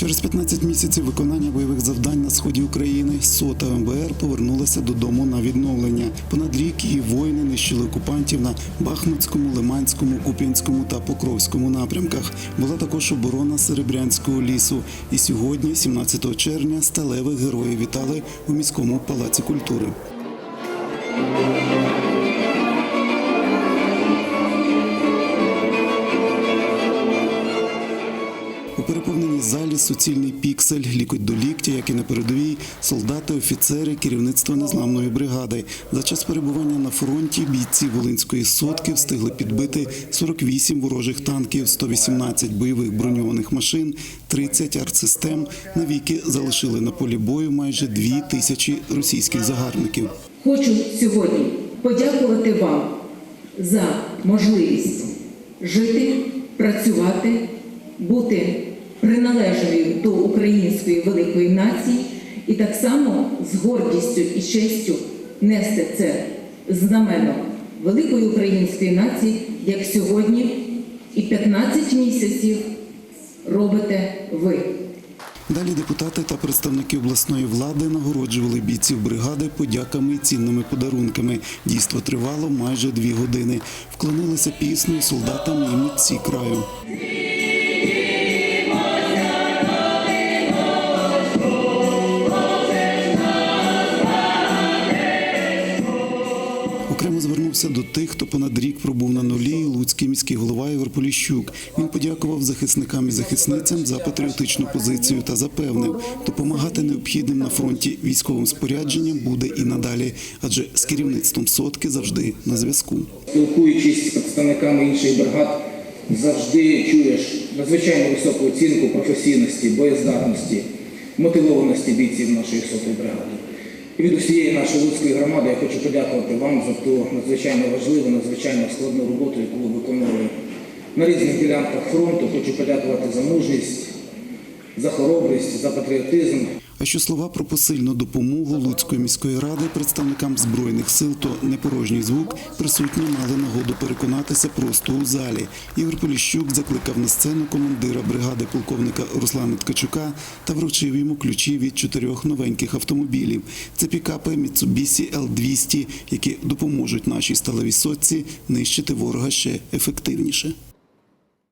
Через 15 місяців виконання бойових завдань на сході України сота МБР повернулася додому на відновлення. Понад рік її воїни нищили окупантів на Бахмутському, Лиманському, Куп'янському та Покровському напрямках. Була також оборона Серебрянського лісу. І сьогодні, 17 червня, сталевих героїв вітали у міському палаці культури. У залі суцільний піксель, лікоть до ліктя, як і на передовій, солдати, офіцери, керівництво незламної бригади. За час перебування на фронті бійці Волинської сотки встигли підбити 48 ворожих танків, 118 бойових броньованих машин, 30 артсистем. Навіки залишили на полі бою майже дві тисячі російських загарбників. Хочу сьогодні подякувати вам за можливість жити, працювати, бути приналежною до української великої нації і так само з гордістю і честю нести це знамено великої української нації, як сьогодні і 15 місяців робите ви. Далі депутати та представники обласної влади нагороджували бійців бригади подяками і цінними подарунками. Дійство тривало майже дві години. Вклонилися піснею солдатам і митці краю. Звернувся до тих, хто понад рік пробув на нулі. Луцький міський голова Ігор Поліщук. Він подякував захисникам і захисницям за патріотичну позицію та запевнив, допомагати необхідним на фронті військовим спорядженням буде і надалі, адже з керівництвом сотки завжди на зв'язку. Спілкуючись з представниками інших бригад, завжди чуєш надзвичайно високу оцінку професійності, боєздатності, мотивованості бійців нашої сотої бригади. Від усієї нашої людської громади я хочу подякувати вам за ту надзвичайно важливу, надзвичайно складну роботу, яку ви виконували на різних ділянках фронту. Хочу подякувати за мужність, за хоробрість, за патріотизм. А що слова про посильну допомогу Луцької міської ради представникам збройних сил, то непорожній звук присутні мали нагоду переконатися просто у залі. Ігор Поліщук закликав на сцену командира бригади полковника Руслана Ткачука та вручив йому ключі від чотирьох новеньких автомобілів. Це пікапи Mitsubishi L200, які допоможуть нашій сталевій сотці нищити ворога ще ефективніше.